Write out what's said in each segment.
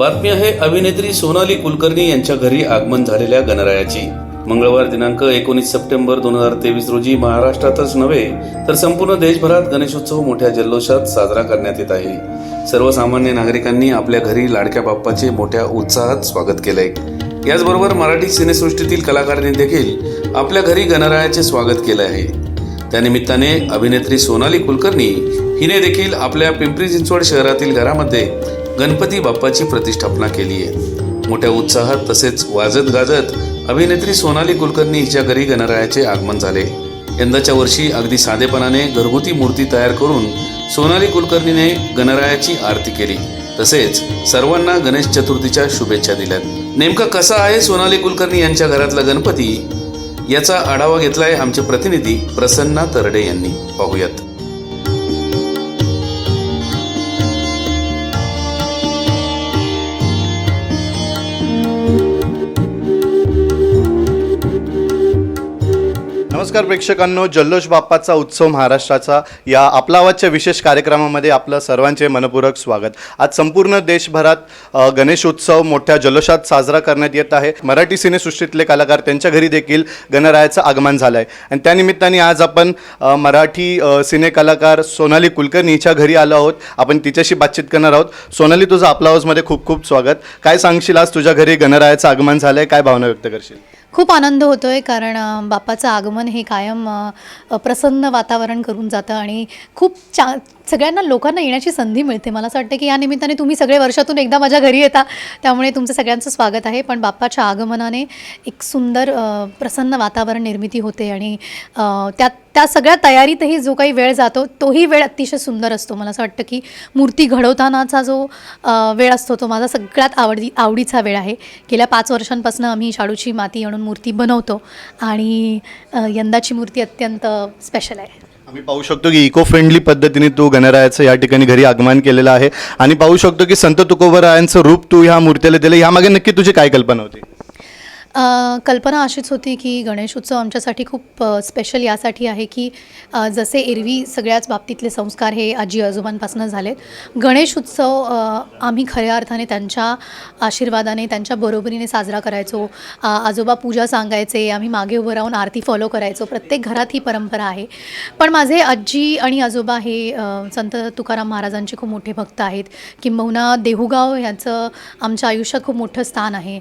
बातमी आहे अभिनेत्री सोनाली कुलकर्णी यांच्या घरी आगमन झालेल्या गणरायाची. मंगळवार दिनांक एकोणीस सप्टेंबर दोन हजार तेवीस रोजी महाराष्ट्रातच नव्हे तर संपूर्ण देशभरात गणेशोत्सव मोठ्या जल्लोषात साजरा करण्यात येत आहे. सर्वसामान्य नागरिकांनी आपल्या घरी लाडक्या बाप्पाचे मोठ्या उत्साहात स्वागत केलंय. याचबरोबर मराठी सिनेसृष्टीतील कलाकारांनी देखील आपल्या घरी गणरायाचे स्वागत केले आहे. त्यानिमित्ताने अभिनेत्री सोनाली कुलकर्णी हिने देखील आपल्या पिंपरी चिंचवड शहरातील घरामध्ये गणपती बाप्पाची प्रतिष्ठापना केली आहे. मोठ्या उत्साहात तसेच वाजत गाजत अभिनेत्री सोनाली कुलकर्णी हिच्या घरी गणरायाचे आगमन झाले. यंदाच्या वर्षी अगदी साधेपणाने घरगुती मूर्ती तयार करून सोनाली कुलकर्णीने गणरायाची आरती केली. तसेच सर्वांना गणेश चतुर्थीच्या शुभेच्छा दिल्यात. नेमका कसा आहे सोनाली कुलकर्णी यांच्या घरातला गणपती? याचा आढावा घेतलाय आमचे प्रतिनिधी प्रसन्ना तरडे यांनी. पाहूयात. नमस्कार प्रेक्षकांनो जल्लोष बाप्पाचा उत्सव महाराष्ट्राचा. या आपला आवाजच्या विशेष कार्यक्रमामध्ये आपलं सर्वांचे मनपूरक स्वागत. आज संपूर्ण देशभरात गणेशोत्सव मोठ्या जल्लोषात साजरा करण्यात येत आहे. मराठी सिनेसृष्टीतले कलाकार त्यांच्या घरी देखील गणरायाचं आगमन झालं आहे आणि त्यानिमित्ताने आज आपण मराठी सिने कलाकार सोनाली कुलकर्णी हिच्या घरी आलो आहोत. आपण तिच्याशी बातचीत करणार आहोत. सोनाली तुझं आपला आवाजमध्ये खूप खूप स्वागत. काय सांगशील आज तुझ्या घरी गणरायाचं आगमन झालं आहे काय भावना व्यक्त करशील? खूप आनंद होतो आहे कारण बापाचं बाप्पाचं आगमन हे कायम प्रसन्न वातावरण करून जातं आणि खूप चा सगळ्यांना लोकांना येण्याची संधी मिळते. मला असं वाटतं की या निमित्ताने तुम्ही सगळे वर्षातून एकदा माझ्या घरी येता त्यामुळे तुमचं सगळ्यांचं स्वागत आहे. पण बाप्पाच्या आगमनाने एक सुंदर प्रसन्न वातावरण निर्मिती होते आणि त्यात त्या सगळ्या तयारीतही जो काही वेळ जातो तोही वेळ अतिशय सुंदर असतो. मला असं वाटतं की मूर्ती घडवतानाचा जो वेळ असतो तो माझा सगळ्यात आवडी आवडीचा वेळ आहे. गेल्या पाच वर्षांपासून आम्ही शाडूची माती आणून मूर्ती बनवतो आणि यंदाची मूर्ती अत्यंत स्पेशल आहे. आम्ही पाहू शकतो की इको फ्रेंडली पद्धतीने तू गणरायाचं या ठिकाणी घरी आगमन केलेलं आहे. आणि पाहू शकतो की संत तुकोबरायांचं रूप तू ह्या मूर्तीला दिलं. यामागे नक्की तुझी काय कल्पना होती? कल्पना अशीच होती की गणेश उत्सव आमच्यासाठी खूप स्पेशल यासाठी आहे की जसे एरवी सगळ्याच बाबतीतले संस्कार हे आजी आजोबांपासून झालेत. गणेश उत्सव आम्ही खऱ्या अर्थाने त्यांच्या आशीर्वादाने त्यांच्या बरोबरीने साजरा करायचो. आजोबा पूजा सांगायचे आम्ही मागे उभं राहून आरती फॉलो करायचो. प्रत्येक घरात ही परंपरा आहे. पण माझे आजी आणि आजोबा हे संत तुकाराम महाराजांचे खूप मोठे भक्त आहेत. किंबहुना देहुगाव ह्याचं आमच्या आयुष्यात खूप मोठं स्थान आहे.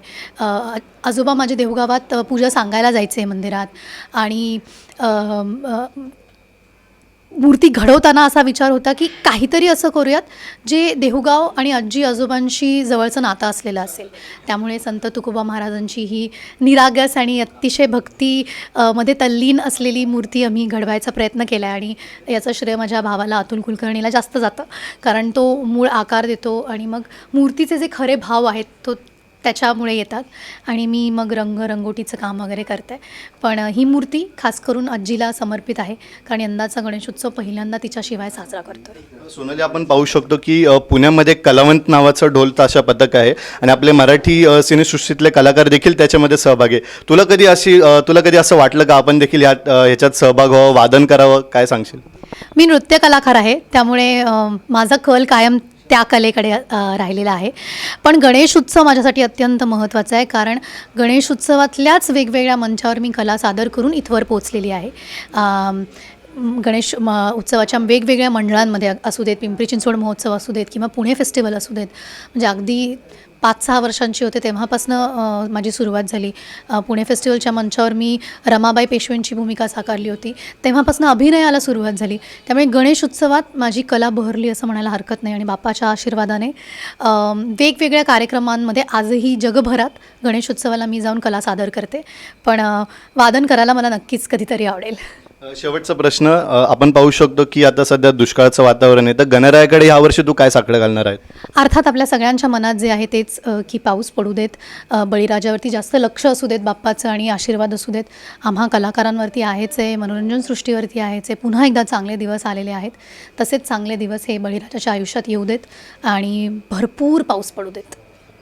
आजोबा माझे देवगावात पूजा सांगायला जायचे मंदिरात. आणि मूर्ती घडवताना असा विचार होता की काहीतरी असं करूयात जे देहुगाव आणि आजी आजोबांशी जवळचं नातं असलेलं असेल. त्यामुळे संत तुकोबा महाराजांची ही निरागस आणि अतिशय भक्ती मध्ये तल्लीन असलेली मूर्ती आम्ही घडवायचा प्रयत्न केला आहे आणि याचं श्रेय माझ्या भावाला अतुल कुलकर्णीला जास्त जातं. कारण तो मूळ आकार देतो आणि मग मूर्तीचे जे खरे भाव आहेत तो त्याच्यामुळे येतात. आणि मी मग रंग रंगोटीचं काम वगैरे करते. पण ही मूर्ती खास करून आजीला समर्पित आहे. कारण यंदाचा गणेशोत्सव पहिल्यांदा तिच्याशिवाय साजरा करतो सोनाली आपण पाहू शकतो की पुण्यामध्ये कलावंत नावाचं ढोल ताशा पथक आहे. आणि आपले मराठी सिनेसृष्टीतले कलाकार देखील त्याच्यामध्ये सहभागी आहे तुला कधी अशी तुला कधी असं वाटलं का? आपण देखील यात अ, ह्याच्यात सहभाग व्हावं? वादन करावं? काय सांगशील? मी नृत्य कलाकार आहे. त्यामुळे माझा कल कायम त्या कलेकडे राहिलेला आहे. पण गणेश उत्सव माझ्यासाठी अत्यंत महत्त्वाचा आहे. कारण गणेश उत्सवातल्याच वेगवेगळ्या मंचावर मी कला सादर करून इथवर पोचलेली आहे. गणेश म उत्सवाच्या वेगवेगळ्या मंडळांमध्ये असू देत पिंपरी चिंचवड महोत्सव असू देत किंवा पुणे फेस्टिवल असू देत म्हणजे अगदी पाच सहा वर्षांची होते तेव्हापासनं माझी सुरुवात झाली. पुणे फेस्टिवलच्या मंचावर मी रमाबाई पेशव्यांची भूमिका साकारली होती. तेव्हापासून अभिनयाला सुरुवात झाली. त्यामुळे गणेश उत्सवात माझी कला बहरली असं म्हणायला हरकत नाही आणि बाप्पाच्या आशीर्वादाने वेगवेगळ्या कार्यक्रमांमध्ये आजही जगभरात गणेश उत्सवाला मी जाऊन कला सादर करते. पण वादन करायला मला नक्कीच कधीतरी आवडेल. शेवटचा प्रश्न आपण पाहू शकतो की आता सध्या दुष्काळाचं वातावरण आहे. तर गणरायाकडे यावर्षी तू काय साकडं घालणार आहे अर्थात आपल्या सगळ्यांच्या मनात जे आहे तेच की पाऊस पडू देत बळीराजावरती जास्त लक्ष असू देत बाप्पाचं आणि आशीर्वाद असू देत. आम्हा कलाकारांवरती आहेच आहे मनोरंजन सृष्टीवरती आहेच आहे. पुन्हा एकदा चांगले दिवस आलेले आहेत. तसेच चांगले दिवस हे बळीराजाच्या आयुष्यात येऊ देत आणि भरपूर पाऊस पडू देत.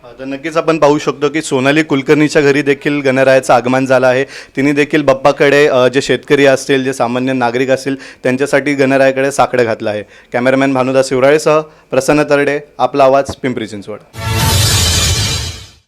तर नक्कीच आपण पाहू शकतो की सोनाली कुलकर्णीच्या घरी देखील गणरायाचं आगमन झालं आहे. तिने देखील बाप्पाकडे जे शेतकरी असतील जे सामान्य नागरिक असतील त्यांच्यासाठी गणरायाकडे साकडं घातलं आहे. कॅमेरामॅन भानुदास शिवराळेसह प्रसन्न तरडे आपला आवाज पिंपरी चिंचवड.